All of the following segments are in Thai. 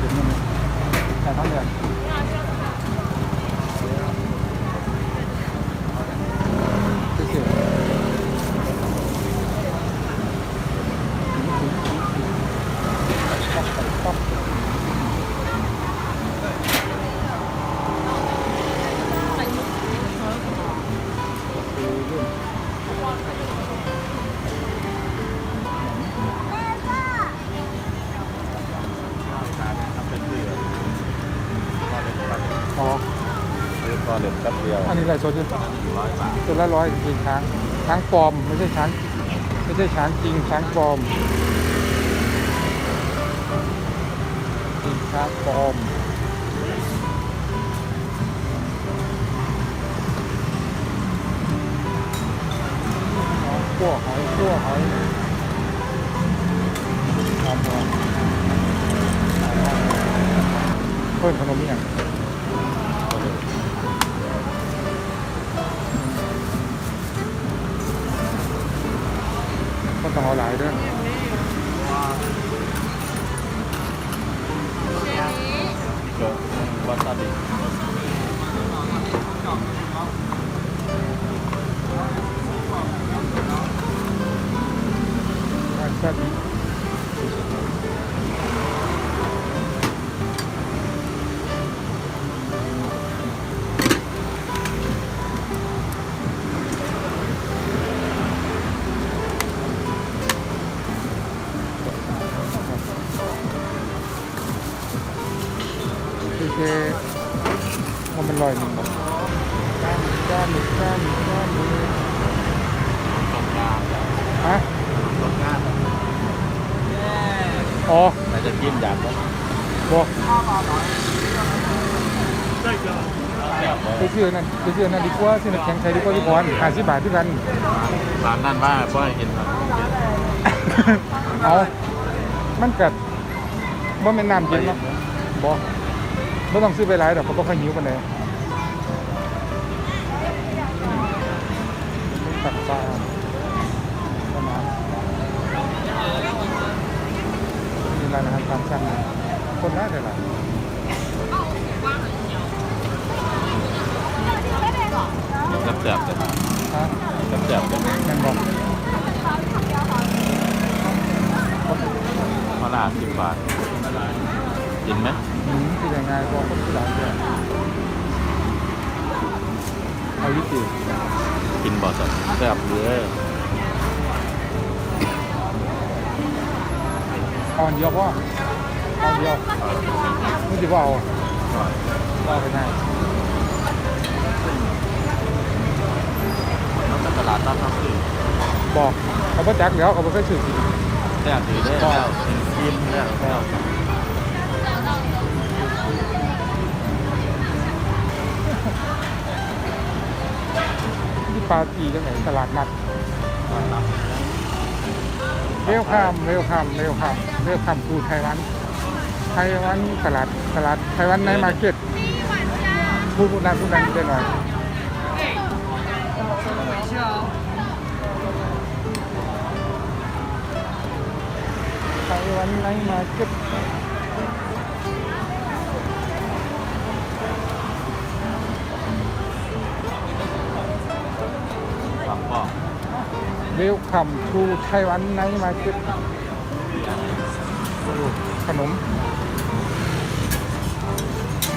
ถึงนี่นะแซื้อพอเด็ดแป๊บเดียวอันนี้อะไรโซนร้อยบาทตัวละร้อยจริงช้างช้างปลอมไม่ใช่ช้างไม่ใช่ช้างจริงช้างปลอมจริงช้างปลอมอ๋อขั้วหอยขั้วหอยหอมหอมเพิ่มขนมนี่ยัง ว ลอยหนึ่งแบบด้านด้านหนึ่งด้านหนึ่งด้านหนึ่งตกงานฮะตกงานอ๋อแต่จะกินอยากก็บอกแซ่บไปซื้อนั่นไปซื้อนั่นดีกว่าซื้อน้ำแข็งใส่ดีกว่าพี่พรห้าสิบบาทที่กันร้านนั่นว่าเพราะเห็นครับเอามันกัดว่าเป็นน้ำเย็นเนาะบอไม่ต้องซื้อไปหลายดอกเพราะว่าเขาหิวกันเลยตัดปลาประมาณมีร้านอาหารตามสั่งนะคนน่าจะหลาย แซ่บเลยฮะแซ่บๆเลยยังบอกมะนาสิบบาทกินไหมอืมคือยังไงบอกคนที่หลายเลยเอาวิจิกินบ่สัตแซ่บเลยอ่อนเดียวพ่ออ่อนเดียวไม่ถือว่าเอาว่าไปไหน แล้วก็ ตลาดนัดทับซื้อบอกเขาบ่จักแล้วเขาบ่เคยซื้อกินแซ่บดีเลยแล้วกินแล้วแล้วที่ปาจีจังไหนตลาดนัดเร็วข้ามเร็วข้ามเร็วข้ามเร็วข้ามสู่ไต้หวันไต้หวันตลาดตลาดไต้หวันในมาร์เก็ตพูดพูดนั้นพูดนั้นได้หน่อย ไต้หวันในมาเก็ตครับพ่อเร็วคำทูไต้หวันในมาเก็ตขนม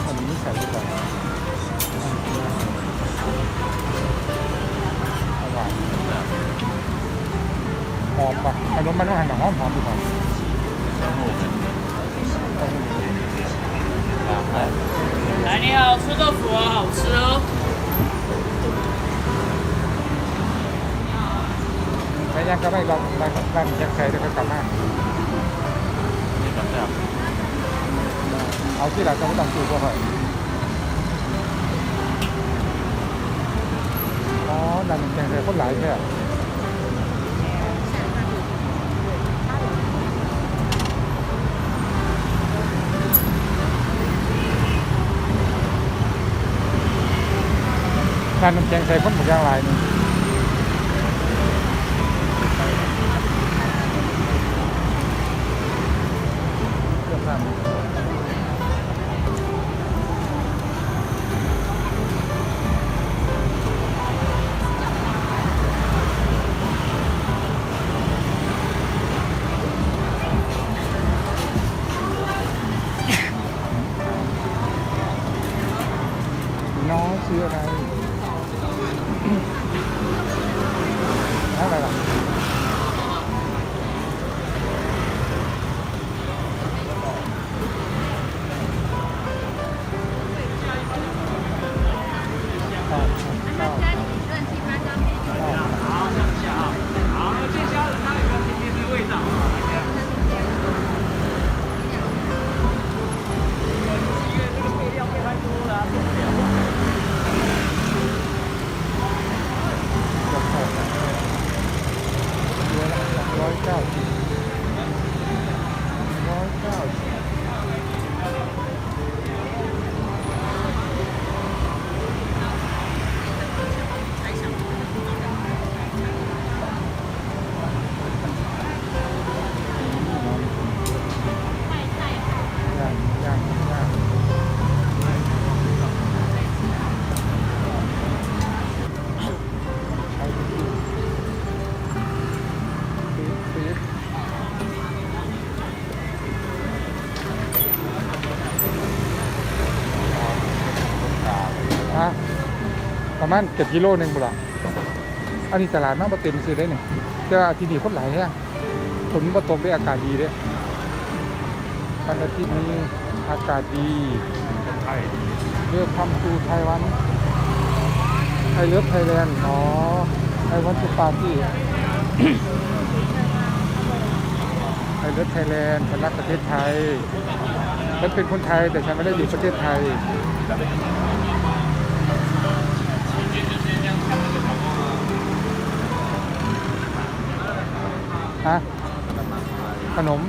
ขนมนี่ใส่ไปก่อนอร่อยหอมปะขนมมันต้องหั่นหอมหอมดีกว่า 来，你好，臭豆腐好吃哦。cái nha các bạn bạn bạn bạn nhận thấy được cái cảm ơn áo chỉ là trong đồng tiền của họ. Nó là mình nhận thấy có lại thế à hai năm trang xe có một gian lại này. nó xưa đây ประมาณเจ็ดกิโลหนึ่งบุหรอันนี้ตลาดมากประเต็มซื้อได้เนี่ยแต่ว่าที่นี่คนหลายแฮะฝนมาตกได้อากาศดีเด้วันอาทิตย์นี้อากาศดีไทยเลือกทำทูไทยวันไทยเลือกไทยแลนด์อ๋อไทยวันสุปาร์ตี้ไทยเลือกไทยแลนด์ฉันรักประเทศไทยฉันเป็นคนไทยแต่ฉันไม่ได้อยู่ประเทศไทย ฮะขนม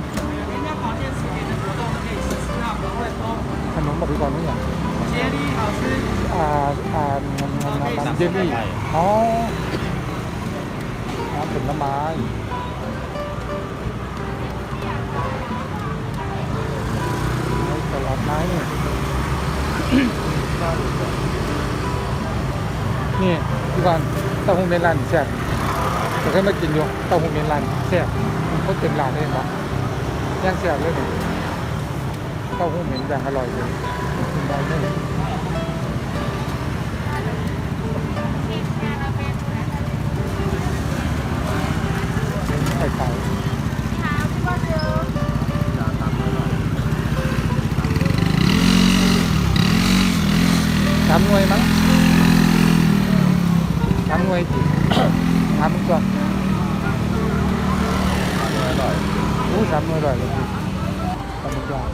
ขนมบอกพี่ก่อนนี่เหรอเจลลี่เขาซื้อ่าอ่าเจลลี่อ๋อน้ำผลไม้ตลอดไม้เนี่ยนี่พี่ก่อนต้องในร้านแซ่บ แต่เคยมากินอยู่เต้าหู้เมนลันแซ่บเขาเต็มร้านเลยเห็นปะย่างแซ่บเลยเนี่ยเต้าหู้เหม็นอย่างอร่อยเลยกินได้เลยไข่ไก่สามหน่วยมั้งสามหน่วยจี สามก่อนอร่อยอู้สามหน่วยอร่อยเลยจีสามก่อน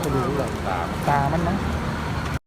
ก็ดูเลยสามตามันมั้งส